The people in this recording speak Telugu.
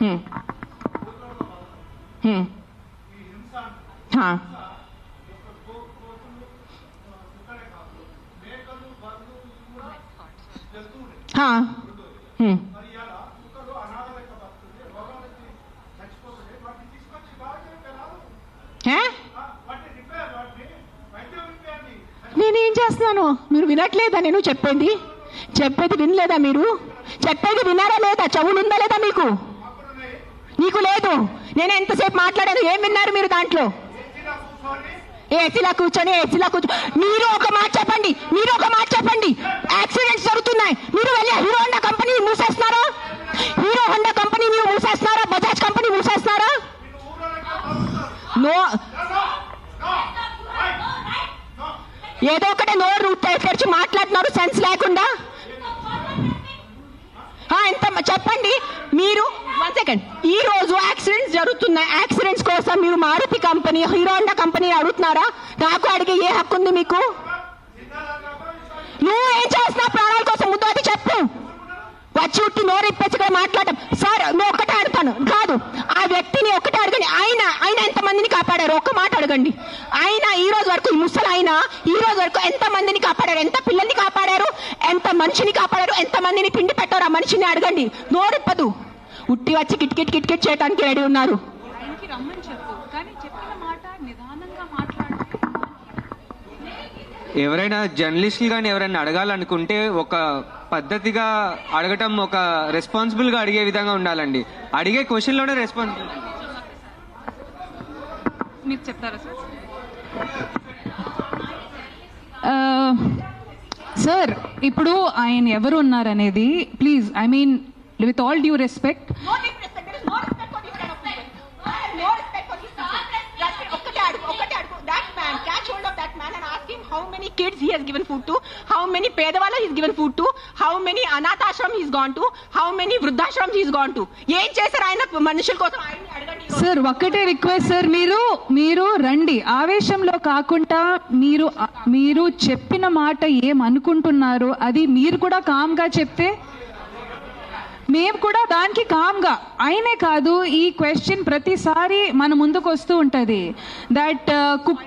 Hmm. Hmm. Hmm. నేనేం చేస్తున్నాను? మీరు వినట్లేదా నేను చెప్పండి చెప్పేది వినలేదా మీరు? చెప్పేది విన్నారా లేదా? చెవులు ఉందా లేదా మీకు? నీకు లేదు. నేను ఎంతసేపు మాట్లాడాను? ఏం విన్నారు మీరు దాంట్లో? ఏసీలా కూర్చొని ఏసీలా కూర్చో మీరు ఒక మాట చెప్పండి. మీరు ఒక మాట చెప్పండి. యాక్సిడెంట్స్ జరుగుతున్నాయి. మీరు వెళ్ళి హీరో హోండా కంపెనీ మూసేస్తున్నారా? హీరో హోండా కంపెనీ మీరు మూసేస్తున్నారా? బజాజ్ కంపెనీ మూసేస్తున్నారా? నో ఏదో ఒకటి నోరు తెరిచి మాట్లాడుతున్నారు సెన్స్ లేకుండా. ఎంత చెప్పండి. మీరు వన్ సెకండ్ ఈ రోజు యాక్సిడెంట్స్ జరుగుతున్నాయి. యాక్సిడెంట్స్ కోసం మీరు Maruti company Hero Honda company అడుగుతున్నారా? నాకు అడిగే ఏ హక్కు ఉంది మీకు? నువ్వు ఏం చేస్తున్నావు ప్రాణాల కోసం ముద్దు చెప్పు. వచ్చి ఉట్టి నోరు ఇప్పేసి మాట్లాడటం. సార్ నువ్వు ఒక్కటే అడుగుతాను. కాదు ఆ వ్యక్తిని ఒక్కటే అడగండి. ఆయన ఆయన ఎంత మందిని కాపాడారు? ఒక్క మాట అడగండి. ఆయన ఈ రోజు వరకు ఈ ముసలి ఆయన ఈ రోజు వరకు ఎంత మందిని కాపాడారు? ఎంత పిల్లల్ని కాపాడారు? ఎంత మనిషిని కాపాడారు? ఎంత మందిని తిండి పెట్టారు? ఆ మనిషిని అడగండి. నోరిప్పదు ఉట్టి వచ్చి కిట్కిట్ కిట్కిట్ చేయడానికి రెడీ ఉన్నారు. ఆయనకి రమ్మని చెప్పు. కానీ చెప్పిన మాట నిదానంగా మాట్లాడు ఎవరైనా జర్నలిస్టులు కానీ ఎవరైనా అడగాలనుకుంటే ఒక పద్ధతిగా అడగటం ఒక రెస్పాన్సిబుల్గా అడిగే విధంగా ఉండాలండి. అడిగే క్వశ్చన్లోనే రెస్పాన్సిబుల్ మీరు చెప్తారా సార్? సార్ ఇప్పుడు ఆయన ఎవరు ఉన్నారనేది please I mean with all due respect many kids he has given food to, how many పేదవాళ్ళ he's given food to, how many అనాథాశ్రమం he's gone to, how many వృద్ధాశ్రమ్ he's gone to. ఏం చేశారు ఆయన మనుషుల కోసం? అడగండి సార్ ఒక్కటే రిక్వెస్ట్ సార్ మీరు మీరు రండి. ఆవేశంలో కాకుండా మీరు మీరు చెప్పిన మాట ఏం అది మీరు కూడా కామ్గా చెప్తే? మేము కూడా దానికి కామ్గా. అయినే కాదు ఈ క్వశ్చన్ ప్రతిసారి మన ముందుకు వస్తూ ఉంటుంది. That uh, cook